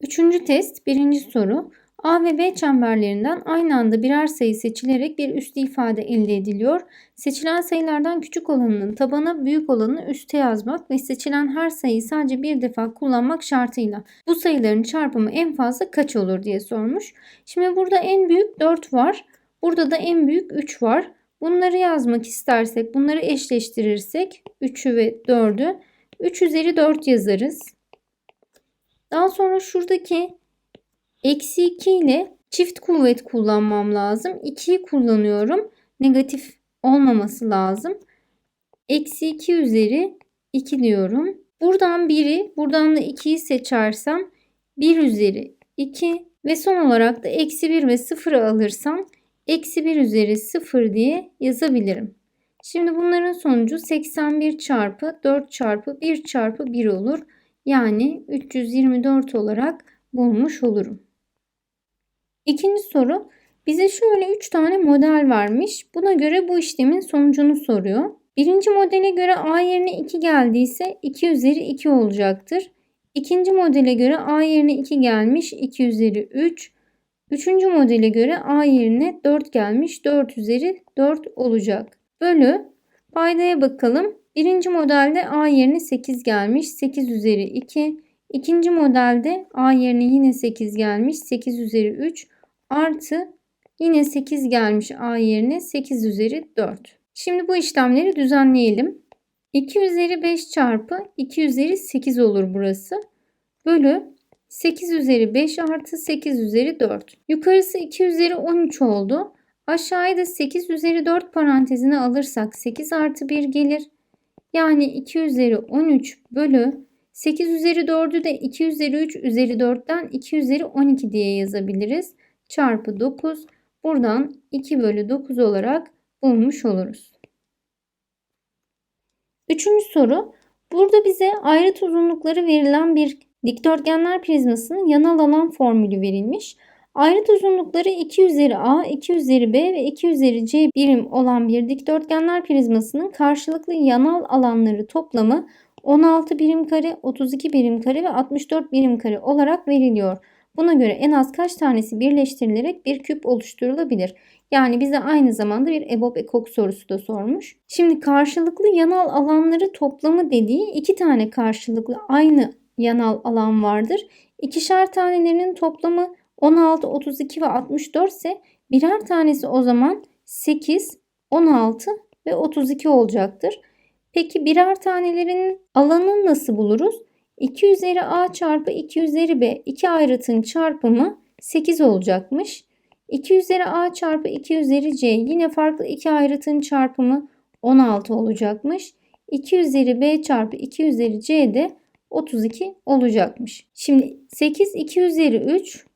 Üçüncü test, birinci soru. A ve B çemberlerinden aynı anda birer sayı seçilerek bir üslü ifade elde ediliyor. Seçilen sayılardan küçük olanının tabana büyük olanı üste yazmak ve seçilen her sayıyı sadece bir defa kullanmak şartıyla bu sayıların çarpımı en fazla kaç olur diye sormuş. Şimdi burada en büyük 4 var. Burada da en büyük 3 var. Bunları yazmak istersek, bunları eşleştirirsek 3'ü ve 4'ü 3 üzeri 4 yazarız. Daha sonra şuradaki eksi 2 ile çift kuvvet kullanmam lazım. 2'yi kullanıyorum. Negatif olmaması lazım. Eksi 2 üzeri 2 diyorum. Buradan 1'i, buradan da 2'yi seçersem 1 üzeri 2 ve son olarak da eksi 1 ve 0'ı alırsam eksi 1 üzeri 0 diye yazabilirim. Şimdi bunların sonucu 81 çarpı 4 çarpı 1 çarpı 1 olur. Yani 324 olarak bulmuş olurum. İkinci soru bize şöyle 3 tane model vermiş. Buna göre bu işlemin sonucunu soruyor. Birinci modele göre a yerine 2 geldiyse 2 üzeri 2 olacaktır. İkinci modele göre a yerine 2 gelmiş 2 üzeri 3. Üçüncü modele göre a yerine 4 gelmiş 4 üzeri 4 olacak. Bölü paydaya bakalım. Birinci modelde A yerine 8 gelmiş. 8 üzeri 2. İkinci modelde A yerine yine 8 gelmiş. 8 üzeri 3 artı yine 8 gelmiş A yerine 8 üzeri 4. Şimdi bu işlemleri düzenleyelim. 2 üzeri 5 çarpı 2 üzeri 8 olur burası. Bölü 8 üzeri 5 artı 8 üzeri 4. Yukarısı 2 üzeri 13 oldu. Aşağıya da 8 üzeri 4 parantezine alırsak 8 artı 1 gelir. Yani 2 üzeri 13 bölü 8 üzeri 4'ü de 2 üzeri 3 üzeri 4'ten 2 üzeri 12 diye yazabiliriz. Çarpı 9. Buradan 2 bölü 9 olarak bulmuş oluruz. Üçüncü soru. Burada bize ayrıt uzunlukları verilen bir dikdörtgenler prizmasının yanal alan formülü verilmiş. Ayrıt uzunlukları 2 üzeri A, 2 üzeri B ve 2 üzeri C birim olan bir dikdörtgenler prizmasının karşılıklı yanal alanları toplamı 16 birim kare, 32 birim kare ve 64 birim kare olarak veriliyor. Buna göre en az kaç tanesi birleştirilerek bir küp oluşturulabilir? Yani bize aynı zamanda bir EBOB ekok sorusu da sormuş. Şimdi karşılıklı yanal alanları toplamı dediği iki tane karşılıklı aynı yanal alan vardır. İkişer tanelerinin toplamı 16, 32 ve 64 ise birer tanesi o zaman 8, 16 ve 32 olacaktır. Peki birer tanelerin alanını nasıl buluruz? 2 üzeri a çarpı 2 üzeri b iki ayrıtın çarpımı 8 olacakmış. 2 üzeri a çarpı 2 üzeri c yine farklı iki ayrıtın çarpımı 16 olacakmış. 2 üzeri b çarpı 2 üzeri c de 32 olacakmış. Şimdi 8 2 üzeri 3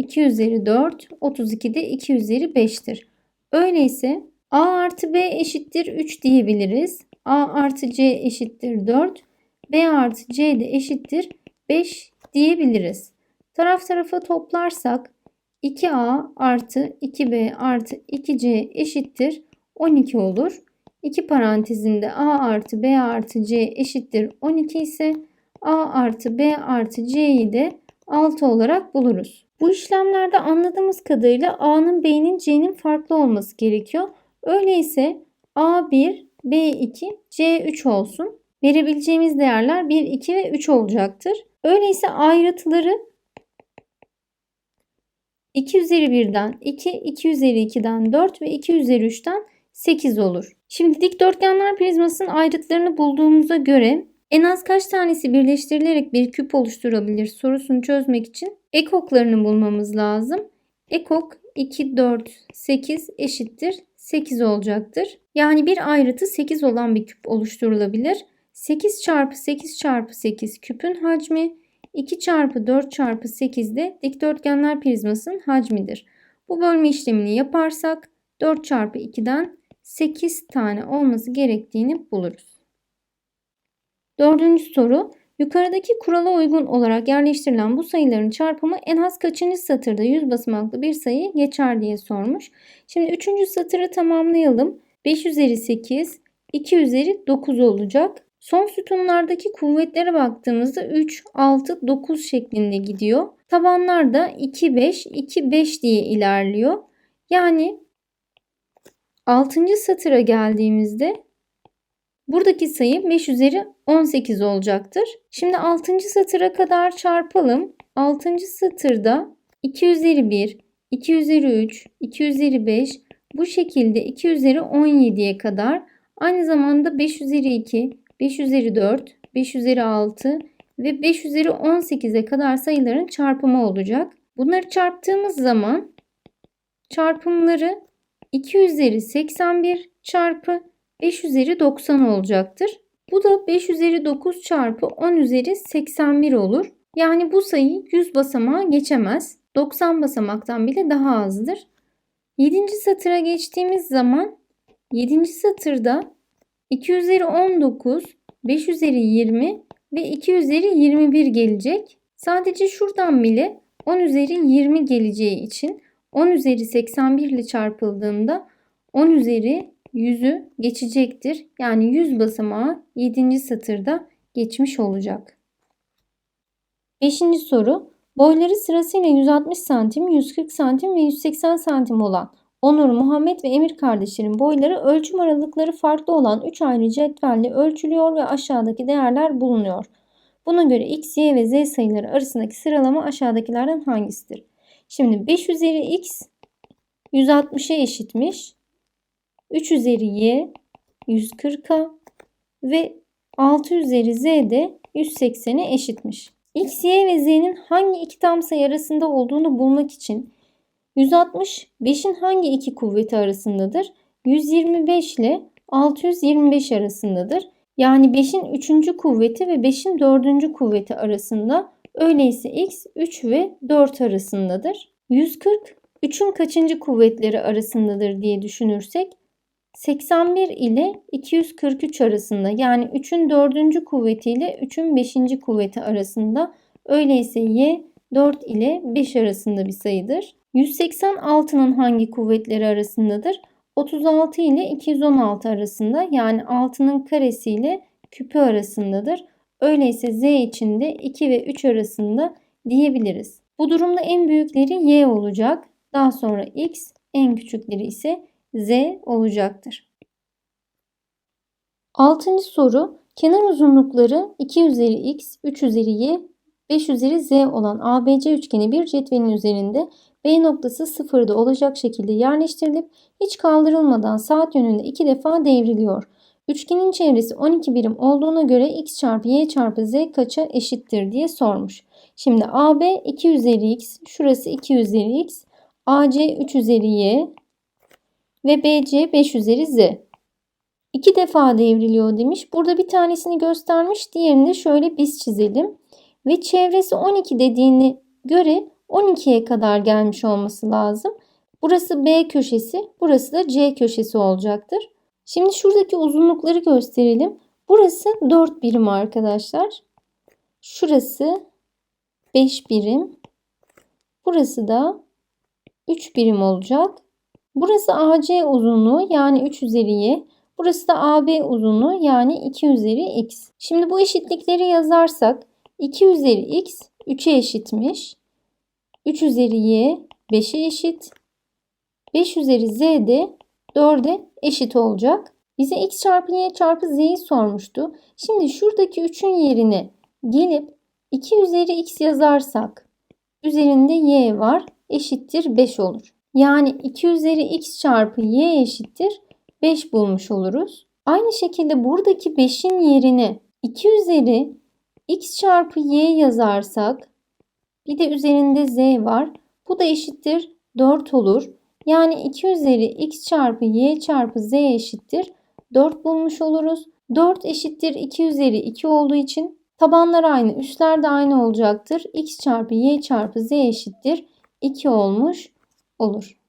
2 üzeri 4, 32 de 2 üzeri 5'tir. Öyleyse A artı B eşittir 3 diyebiliriz. A artı C eşittir 4. B artı C de eşittir 5 diyebiliriz. Taraf tarafa toplarsak 2A artı 2B artı 2C eşittir 12 olur. 2 parantezinde A artı B artı C eşittir 12 ise A artı B artı C'yi de 6 olarak buluruz. Bu işlemlerde anladığımız kadarıyla A'nın B'nin C'nin farklı olması gerekiyor. Öyleyse A1, B2, C3 olsun. Verebileceğimiz değerler 1, 2 ve 3 olacaktır. Öyleyse ayrıtları 2 üzeri 1'den 2, 2 üzeri 2'den 4 ve 2 üzeri 3'ten 8 olur. Şimdi dikdörtgenler prizmasının ayrıtlarını bulduğumuza göre en az kaç tanesi birleştirilerek bir küp oluşturabilir sorusunu çözmek için ekoklarını bulmamız lazım. Ekok 2, 4, 8 eşittir 8 olacaktır. Yani bir ayrıtı 8 olan bir küp oluşturulabilir. 8 çarpı 8 çarpı 8 küpün hacmi 2 çarpı 4 çarpı 8 de dikdörtgenler prizmasının hacmidir. Bu bölme işlemini yaparsak 4 çarpı 2'den 8 tane olması gerektiğini buluruz. Dördüncü soru. Yukarıdaki kurala uygun olarak yerleştirilen bu sayıların çarpımı en az kaçıncı satırda 100 basamaklı bir sayı geçer diye sormuş. Şimdi üçüncü satırı tamamlayalım. 5 üzeri 8, 2 üzeri 9 olacak. Son sütunlardaki kuvvetlere baktığımızda 3, 6, 9 şeklinde gidiyor. Tabanlar da 2, 5, 2, 5 diye ilerliyor. Yani 6. satıra geldiğimizde buradaki sayı 5 üzeri 18 olacaktır. Şimdi 6. satıra kadar çarpalım. 6. satırda 2 üzeri 1, 2 üzeri 3, 2 üzeri 5 bu şekilde 2 üzeri 17'ye kadar aynı zamanda 5 üzeri 2, 5 üzeri 4, 5 üzeri 6 ve 5 üzeri 18'e kadar sayıların çarpımı olacak. Bunları çarptığımız zaman çarpımları 2 üzeri 81 çarpı 5 üzeri 90 olacaktır. Bu da 5 üzeri 9 çarpı 10 üzeri 81 olur. Yani bu sayı 100 basamağı geçemez. 90 basamaktan bile daha azdır. 7. satıra geçtiğimiz zaman 7. satırda 2 üzeri 19, 5 üzeri 20 ve 2 üzeri 21 gelecek. Sadece şuradan bile 10 üzeri 20 geleceği için 10 üzeri 81 ile çarpıldığında 10 üzeri 100'ü geçecektir. Yani 100 basamağı 7. satırda geçmiş olacak. 5. soru. Boyları sırasıyla 160 santim, 140 santim ve 180 santim olan Onur, Muhammed ve Emir kardeşlerin boyları ölçüm aralıkları farklı olan 3 ayrı cetvelle ölçülüyor ve aşağıdaki değerler bulunuyor. Buna göre x, y ve z sayıları arasındaki sıralama aşağıdakilerden hangisidir? Şimdi 5 üzeri x 160'a eşitmiş. 3 üzeri y 140'a ve 6 üzeri z de 180'e eşitmiş. X, Y ve Z'nin hangi iki tam sayı arasında olduğunu bulmak için 160 5'in hangi iki kuvveti arasındadır? 125 ile 625 arasındadır. Yani 5'in 3. kuvveti ve 5'in 4. kuvveti arasında. Öyleyse x 3 ve 4 arasındadır. 140 3'ün kaçıncı kuvvetleri arasındadır diye düşünürsek 81 ile 243 arasında yani 3'ün 4. kuvveti ile 3'ün 5. kuvveti arasında. Öyleyse y 4 ile 5 arasında bir sayıdır. 186'nın hangi kuvvetleri arasındadır? 36 ile 216 arasında yani 6'nın karesi ile küpü arasındadır. Öyleyse z için de 2 ve 3 arasında diyebiliriz. Bu durumda en büyükleri y olacak. Daha sonra x, en küçükleri ise z olacaktır. Altıncı soru. Kenar uzunlukları 2 üzeri x, 3 üzeri y, 5 üzeri z olan ABC üçgeni bir cetvelin üzerinde B noktası sıfırda olacak şekilde yerleştirilip hiç kaldırılmadan saat yönünde iki defa devriliyor. Üçgenin çevresi 12 birim olduğuna göre x çarpı y çarpı z kaça eşittir diye sormuş. Şimdi AB 2 üzeri x, şurası 2 üzeri x, AC 3 üzeri y, ve BC 5 üzeri Z. İki defa devriliyor demiş. Burada bir tanesini göstermiş. Diğerini de şöyle biz çizelim. Ve çevresi 12 dediğini göre 12'ye kadar gelmiş olması lazım. Burası B köşesi, burası da C köşesi olacaktır. Şimdi şuradaki uzunlukları gösterelim. Burası 4 birim arkadaşlar. Şurası 5 birim. Burası da 3 birim olacak. Burası AC uzunluğu yani 3 üzeri y. Burası da AB uzunluğu yani 2 üzeri x. Şimdi bu eşitlikleri yazarsak 2 üzeri x 3'e eşitmiş. 3 üzeri y 5'e eşit. 5 üzeri z de 4'e eşit olacak. Bize x çarpı y çarpı z'yi sormuştu. Şimdi şuradaki 3'ün yerine gelip 2 üzeri x yazarsak üzerinde y var eşittir 5 olur. Yani 2 üzeri x çarpı y eşittir 5 bulmuş oluruz. Aynı şekilde buradaki 5'in yerine 2 üzeri x çarpı y yazarsak bir de üzerinde z var. Bu da eşittir 4 olur. Yani 2 üzeri x çarpı y çarpı z eşittir 4 bulmuş oluruz. 4 eşittir 2 üzeri 2 olduğu için tabanlar aynı, üstler de aynı olacaktır. x çarpı y çarpı z eşittir 2 olmuş olur.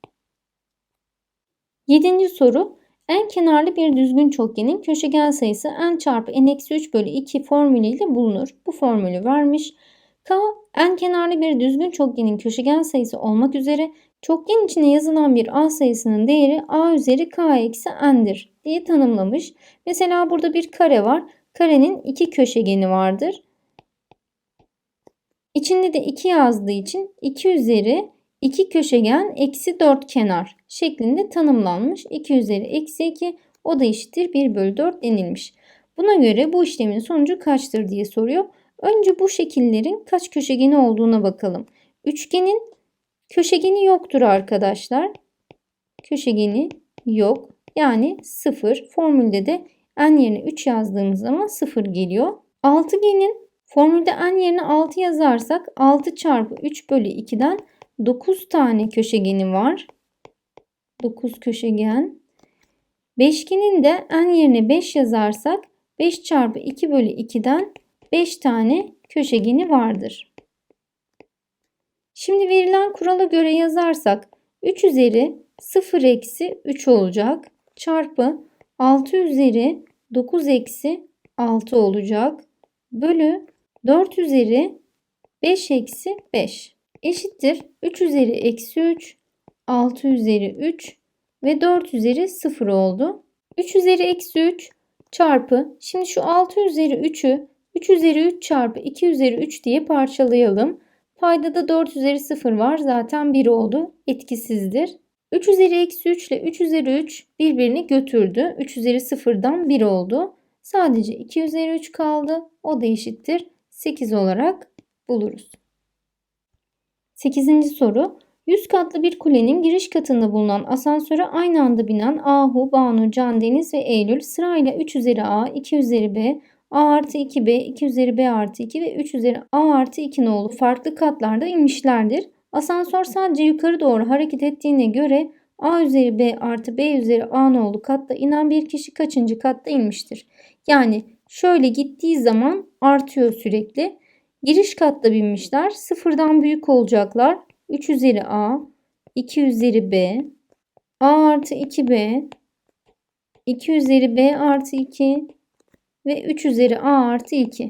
Yedinci soru. En kenarlı bir düzgün çokgenin köşegen sayısı n çarpı n-3 bölü 2 formülüyle bulunur. Bu formülü vermiş. K, en kenarlı bir düzgün çokgenin köşegen sayısı olmak üzere çokgen içine yazılan bir a sayısının değeri a üzeri k eksi n'dir diye tanımlamış. Mesela burada bir kare var. Karenin iki köşegeni vardır. İçinde de 2 yazdığı için 2 üzeri 2 köşegen eksi 4 kenar şeklinde tanımlanmış. 2 üzeri eksi 2 o da eşittir 1 bölü 4 denilmiş. Buna göre bu işlemin sonucu kaçtır diye soruyor. Önce bu şekillerin kaç köşegeni olduğuna bakalım. Üçgenin köşegeni yoktur arkadaşlar. Köşegeni yok. Yani 0. Formülde de n yerine 3 yazdığımız zaman 0 geliyor. Altıgenin formülde n yerine 6 yazarsak 6 çarpı 3 bölü 2'den 9 tane köşegeni var. 9 köşegen. Beşgenin de n yerine 5 yazarsak 5 çarpı 2 bölü 2'den 5 tane köşegeni vardır. Şimdi verilen kurala göre yazarsak 3 üzeri 0 eksi 3 olacak. Çarpı 6 üzeri 9 eksi 6 olacak. Bölü 4 üzeri 5 eksi 5 eşittir. 3 üzeri eksi 3, 6 üzeri 3 ve 4 üzeri 0 oldu. 3 üzeri eksi 3 çarpı. Şimdi şu 6 üzeri 3'ü 3 üzeri 3 çarpı 2 üzeri 3 diye parçalayalım. Paydada 4 üzeri 0 var. Zaten 1 oldu. Etkisizdir. 3 üzeri eksi 3 ile 3 üzeri 3 birbirini götürdü. 3 üzeri 0'dan 1 oldu. Sadece 2 üzeri 3 kaldı. O da eşittir. 8 olarak buluruz. 8. soru. 100 katlı bir kulenin giriş katında bulunan asansöre aynı anda binen Ahu, Banu, Can, Deniz ve Eylül sırayla 3 üzeri A, 2 üzeri B, A artı 2B, 2 üzeri B artı 2 ve 3 üzeri A artı 2 nolu farklı katlarda inmişlerdir. Asansör sadece yukarı doğru hareket ettiğine göre A üzeri B artı B üzeri A nolu katta inen bir kişi kaçıncı katta inmiştir? Yani şöyle gittiği zaman artıyor sürekli. Giriş katta binmişler. Sıfırdan büyük olacaklar. 3 üzeri A, 2 üzeri B, A artı 2B, 2 üzeri B artı 2 ve 3 üzeri A artı 2.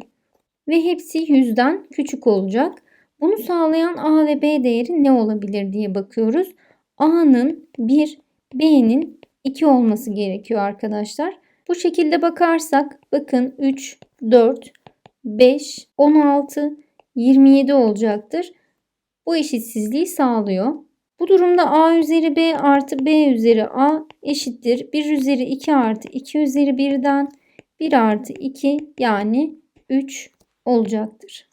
Ve hepsi 100'den küçük olacak. Bunu sağlayan A ve B değeri ne olabilir diye bakıyoruz. A'nın 1, B'nin 2 olması gerekiyor arkadaşlar. Bu şekilde bakarsak bakın 3, 4, 5, 16, 27 olacaktır. Bu eşitsizliği sağlıyor. Bu durumda A üzeri B artı B üzeri A eşittir. 1 üzeri 2 artı 2 üzeri 1'den 1 artı 2 yani 3 olacaktır.